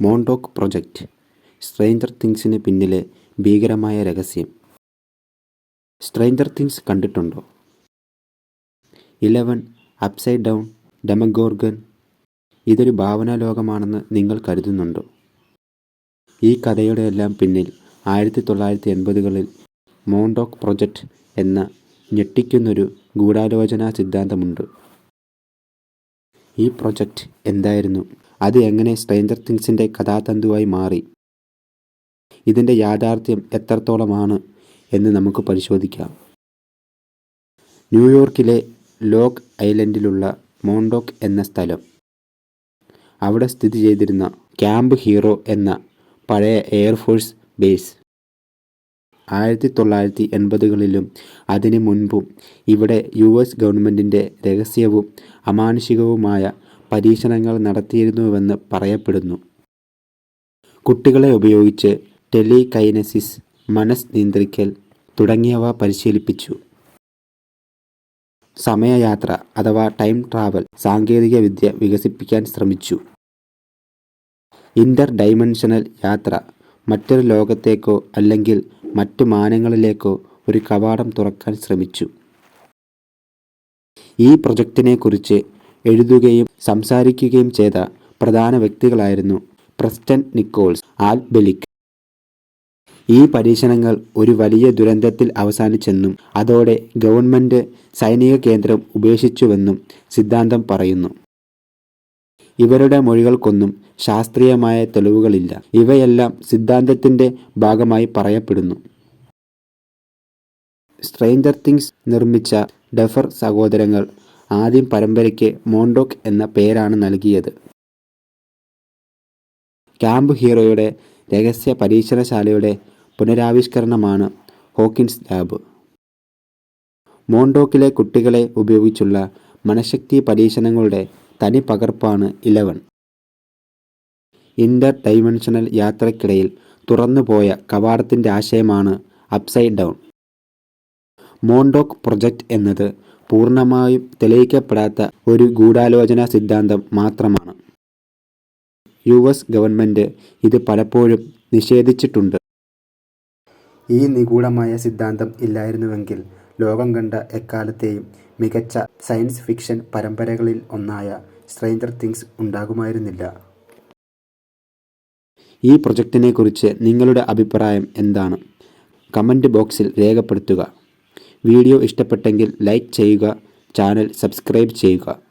മോണ്ടോക്ക് project stranger തിങ്സിന് പിന്നിലെ ഭീകരമായ രഹസ്യം. സ്ട്രേഞ്ചർ തിങ്സ് കണ്ടിട്ടുണ്ടോ? Eleven upside down Demogorgon. ഇതൊരു ഭാവനാലോകമാണെന്ന് നിങ്ങൾ കരുതുന്നുണ്ടോ? ഈ കഥയുടെ എല്ലാം പിന്നിൽ ആയിരത്തി തൊള്ളായിരത്തി എൺപതുകളിൽ മോണ്ടോക്ക് പ്രൊജക്റ്റ് എന്ന ഞെട്ടിക്കുന്നൊരു ഗൂഢാലോചനാ സിദ്ധാന്തമുണ്ട്. ഈ പ്രൊജക്റ്റ് എന്തായിരുന്നു? അത് എങ്ങനെ സ്ട്രേഞ്ചർ തിങ്സിന്റെ കഥാതന്തുവായി മാറി? ഇതിന്റെ യാഥാർത്ഥ്യം എത്രത്തോളമാണ് എന്ന് നമുക്ക് പരിശോധിക്കാം. ന്യൂയോർക്കിലെ ലോക്ക് ഐലൻഡിലുള്ള മോണ്ടോക്ക് എന്ന സ്ഥലം. അവിടെ സ്ഥിതി ചെയ്തിരുന്ന ക്യാമ്പ് ഹീറോ എന്ന പഴയ എയർഫോഴ്സ് ബേസ് ആയിരത്തി തൊള്ളായിരത്തി എൺപതുകളിലും അതിനു മുൻപും ഇവിടെ യു എസ് ഗവൺമെന്റിന്റെ രഹസ്യവും അമാനുഷികവുമായ പരീക്ഷണങ്ങൾ നടത്തിയിരുന്നുവെന്ന് പറയപ്പെടുന്നു. കുട്ടികളെ ഉപയോഗിച്ച് ടെലികൈനസിസ് മനസ് നിയന്ത്രിക്കൽ തുടങ്ങിയവ പരിശീലിപ്പിച്ചു. സമയയാത്ര അഥവാ ടൈം ട്രാവൽ സാങ്കേതികവിദ്യ വികസിപ്പിക്കാൻ ശ്രമിച്ചു. ഇന്റർ ഡൈമെൻഷനൽ യാത്ര മറ്റൊരു ലോകത്തേക്കോ അല്ലെങ്കിൽ മറ്റു മാനങ്ങളിലേക്കോ ഒരു കവാടം തുറക്കാൻ ശ്രമിച്ചു. ഈ പ്രൊജക്റ്റിനെക്കുറിച്ച് എഴുതുകയും സംസാരിക്കുകയും ചെയ്ത പ്രധാന വ്യക്തികളായിരുന്നു പ്രസ്റ്റൻ നിക്കോൾസ് ആൽ ബെലിക്. ഈ പരീക്ഷണങ്ങൾ ഒരു വലിയ ദുരന്തത്തിൽ അവസാനിച്ചെന്നും അതോടെ ഗവൺമെന്റ് സൈനിക കേന്ദ്രം ഉപേക്ഷിച്ചുവെന്നും സിദ്ധാന്തം പറയുന്നു. ഇവരുടെ മൊഴികൾക്കൊന്നും ശാസ്ത്രീയമായ തെളിവുകളില്ല. ഇവയെല്ലാം സിദ്ധാന്തത്തിന്റെ ഭാഗമായി പറയപ്പെടുന്നു. സ്ട്രെയിഞ്ചർ തിങ്സ് നിർമ്മിച്ച ഡെഫർ സഹോദരങ്ങൾ ആദ്യം പരമ്പരയ്ക്ക് മോണ്ടോക് എന്ന പേരാണ് നൽകിയത്. ക്യാമ്പ് ഹീറോയുടെ രഹസ്യ പരീക്ഷണശാലയുടെ പുനരാവിഷ്കരണമാണ് ഹോക്കിൻസ് ലാബ്. മോണ്ടോക്കിലെ കുട്ടികളെ ഉപയോഗിച്ചുള്ള മനഃശക്തി പരീക്ഷണങ്ങളുടെ തനി പകർപ്പാണ് ഇലവൻ. ഇന്റർ ഡൈമെൻഷണൽ യാത്രയ്ക്കിടയിൽ തുറന്നുപോയ കവാടത്തിന്റെ ആശയമാണ് അപ്സൈഡ് ഡൗൺ. മോണ്ടോക് പ്രൊജക്റ്റ് എന്നത് പൂർണമായും തെളിയിക്കപ്പെടാത്ത ഒരു ഗൂഢാലോചനാ സിദ്ധാന്തം മാത്രമാണ്. യു എസ് ഗവൺമെന്റ് ഇത് പലപ്പോഴും നിഷേധിച്ചിട്ടുണ്ട്. ഈ നിഗൂഢമായ സിദ്ധാന്തം ഇല്ലായിരുന്നുവെങ്കിൽ ലോകം കണ്ട എക്കാലത്തെയും മികച്ച സയൻസ് ഫിക്ഷൻ പരമ്പരകളിൽ ഒന്നായ സ്ട്രേഞ്ചർ തിങ്സ് ഉണ്ടാകുമായിരുന്നില്ല. ഈ പ്രൊജക്റ്റിനെക്കുറിച്ച് നിങ്ങളുടെ അഭിപ്രായം എന്താണ്? കമന്റ് ബോക്സിൽ രേഖപ്പെടുത്തുക. വീഡിയോ ഇഷ്ടപ്പെട്ടെങ്കിൽ ലൈക്ക് ചെയ്യുക ചാനൽ സബ്സ്ക്രൈബ് ചെയ്യുക.